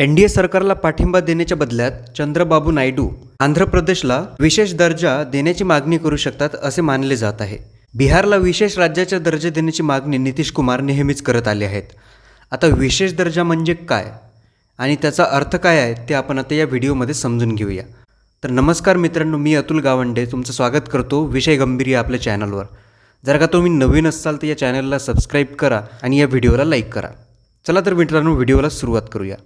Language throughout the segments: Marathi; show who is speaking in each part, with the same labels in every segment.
Speaker 1: एन डी ए सरकारला पाठिंबा देण्याच्या बदल्यात चंद्रबाबू नायडू आंध्र प्रदेशला विशेष दर्जा देण्याची मागणी करू शकतात असे मानले जात आहे. बिहारला विशेष राज्याचा दर्जा देण्याची मागणी नितीश कुमार नेहमीच करत आले आहेत. आता विशेष दर्जा म्हणजे काय? आणि त्याचा अर्थ काय आहे ते आपण आता या व्हिडिओमध्ये समजून घेऊया. तर नमस्कार मित्रांनो मी अतुल गावंडे. तुमचं स्वागत करतो विषय गंभीर या आपल्या चॅनलवर. जर का तुम्ही नवीन असाल तर या चॅनलला सबस्क्राईब करा आणि या व्हिडिओला लाईक करा. चला तर मित्रांनो व्हिडिओला सुरुवात करूया.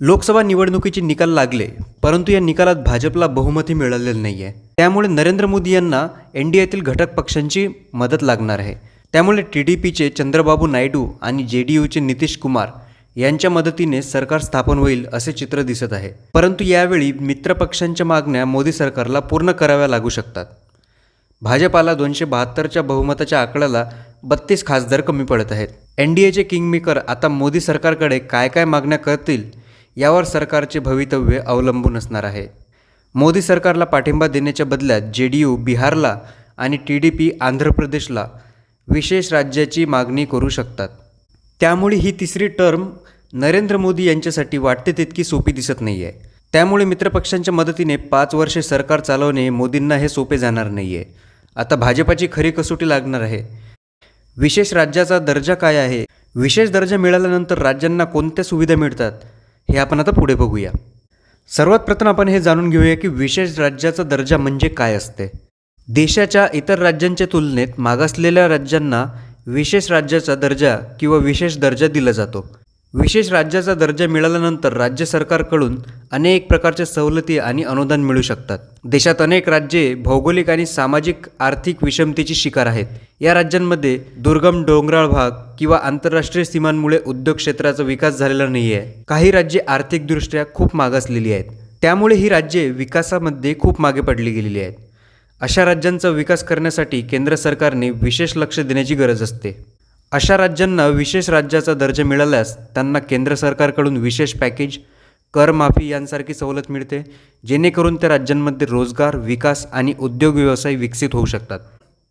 Speaker 1: लोकसभा निवडणुकीचे निकाल लागले परंतु या निकालात भाजपला बहुमती मिळालेलं नाही आहे त्यामुळे नरेंद्र मोदी यांना एन डी एतील घटक पक्षांची मदत लागणार आहे. त्यामुळे टी डी पीचे चंद्रबाबू नायडू आणि जे डी यूचे नितीश कुमार यांच्या मदतीने सरकार स्थापन होईल असे चित्र दिसत आहे. परंतु यावेळी मित्रपक्षांच्या मागण्या मोदी सरकारला पूर्ण कराव्या लागू शकतात. भाजपाला दोनशे बहात्तरच्या बहुमताच्या आकड्याला बत्तीस खासदार कमी पडत आहेत. एन डी एचे किंगमेकर आता मोदी सरकारकडे काय काय मागण्या करतील यावर सरकारचे भवितव्य अवलंबून असणार आहे. मोदी सरकारला पाठिंबा देण्याच्या बदल्यात जे डी यू बिहारला आणि टी डी पी आंध्र प्रदेशला विशेष राज्याची मागणी करू शकतात. त्यामुळे ही तिसरी टर्म नरेंद्र मोदी यांच्यासाठी वाटते तितकी सोपी दिसत नाही आहे त्यामुळे मित्रपक्षांच्या मदतीने पाच वर्षे सरकार चालवणे मोदींना हे सोपे जाणार नाही आहे आता भाजपाची खरी कसोटी लागणार आहे. विशेष राज्याचा दर्जा काय आहे? विशेष दर्जा मिळाल्यानंतर राज्यांना कोणत्या सुविधा मिळतात? हे आपण आता पुढे बघूया. सर्वात प्रथम आपण हे जाणून घेऊया की विशेष राज्याचा दर्जा म्हणजे काय असते. देशाच्या इतर राज्यांच्या तुलनेत मागासलेल्या राज्यांना विशेष राज्याचा दर्जा किंवा विशेष दर्जा दिला जातो. विशेष राज्याचा दर्जा मिळाल्यानंतर राज्य सरकारकडून अनेक प्रकारच्या सवलती आणि अनुदान मिळू शकतात. देशात अनेक राज्ये भौगोलिक आणि सामाजिक आर्थिक विषमतेची शिकार आहेत. या राज्यांमध्ये दुर्गम डोंगराळ भाग किंवा आंतरराष्ट्रीय सीमांमुळे उद्योग क्षेत्राचा विकास झालेला नाही आहे काही राज्ये आर्थिकदृष्ट्या खूप मागासलेली आहेत. त्यामुळे ही राज्ये विकासामध्ये खूप मागे पडली गेलेली आहेत. अशा राज्यांचा विकास करण्यासाठी केंद्र सरकारने विशेष लक्ष देण्याची गरज असते. अशा राज्यांना विशेष राज्याचा दर्जा मिळाल्यास त्यांना केंद्र सरकारकडून विशेष पॅकेज करमाफी यांसारखी सवलत मिळते जेणेकरून त्या राज्यांमध्ये रोजगार विकास आणि उद्योग व्यवसाय विकसित होऊ शकतात.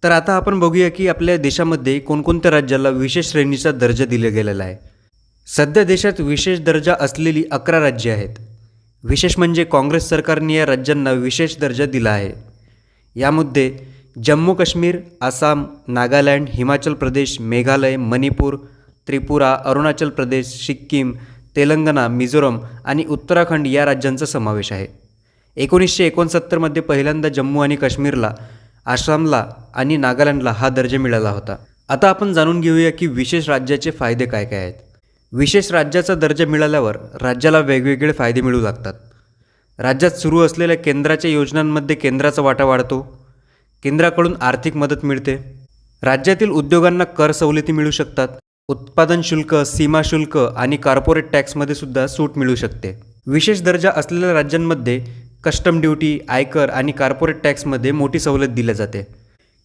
Speaker 1: तर आता आपण बघूया की आपल्या देशामध्ये कोणकोणत्या राज्याला विशेष श्रेणीचा दर्जा दिला गेलेला आहे. सध्या देशात विशेष दर्जा असलेली अकरा राज्ये आहेत. विशेष म्हणजे काँग्रेस सरकारने या राज्यांना विशेष दर्जा दिला आहे. यामध्ये जम्मू काश्मीर आसाम नागालँड हिमाचल प्रदेश मेघालय मणिपूर त्रिपुरा अरुणाचल प्रदेश सिक्कीम तेलंगणा मिझोरम आणि उत्तराखंड या राज्यांचा समावेश आहे. एकोणीसशे एकोणसत्तरमध्ये पहिल्यांदा जम्मू आणि काश्मीरला आसामला आणि नागालँडला हा दर्जा मिळाला होता. आता आपण जाणून घेऊया की विशेष राज्याचे फायदे काय काय आहेत. विशेष राज्याचा दर्जा मिळाल्यावर राज्याला वेगवेगळे फायदे मिळू लागतात. राज्यात सुरू असलेल्या केंद्राच्या योजनांमध्ये केंद्राचा वाटा वाढतो. केंद्राकडून आर्थिक मदत मिळते. राज्यातील उद्योगांना कर सवलती मिळू शकतात. उत्पादन शुल्क सीमा शुल्क आणि कॉर्पोरेट टॅक्समध्ये सुद्धा सूट मिळू शकते. विशेष दर्जा असलेल्या राज्यांमध्ये कस्टम ड्युटी आयकर आणि कॉर्पोरेट टॅक्समध्ये मोठी सवलत दिली जाते.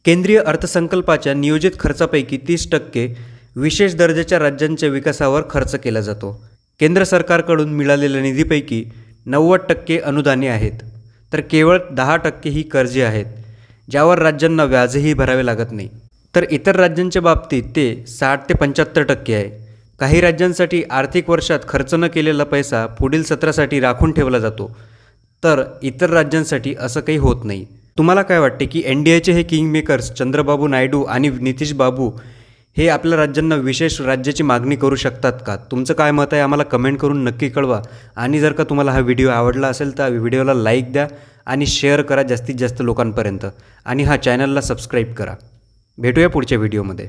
Speaker 1: केंद्रीय अर्थसंकल्पाच्या नियोजित खर्चापैकी तीस टक्के विशेष दर्जाच्या राज्यांच्या विकासावर खर्च केला जातो. केंद्र सरकारकडून मिळालेल्या निधीपैकी नव्वद टक्के अनुदाने आहेत. तर केवळ दहा टक्के ही कर्जे आहेत. ज्यावर राज्यांना व्याजही भरावे लागत नाही. तर इतर राज्यांच्या बाबतीत ते साठ ते पंच्याहत्तर टक्के आहे. काही राज्यांसाठी आर्थिक वर्षात खर्च न केलेला पैसा पुढील सत्रासाठी राखून ठेवला जातो. तर इतर राज्यांसाठी असं काही होत नाही. तुम्हाला काय वाटते की एन डी एचे हे किंग मेकर्स चंद्रबाबू नायडू आणि नितीश बाबू हे आपल्या राज्यांना विशेष राज्याची मागणी करू शकतात का? तुमचं काय मत आहे? आम्हाला कमेंट करून नक्की कळवा. आणि जर का तुम्हाला हा व्हिडिओ आवडला असेल तर व्हिडिओला लाईक द्या. आणि शेअर करा जास्तीत जास्त लोकांपर्यंत. आणि हा चॅनलला सबस्क्राईब करा. भेटूया पुढच्या व्हिडिओमध्ये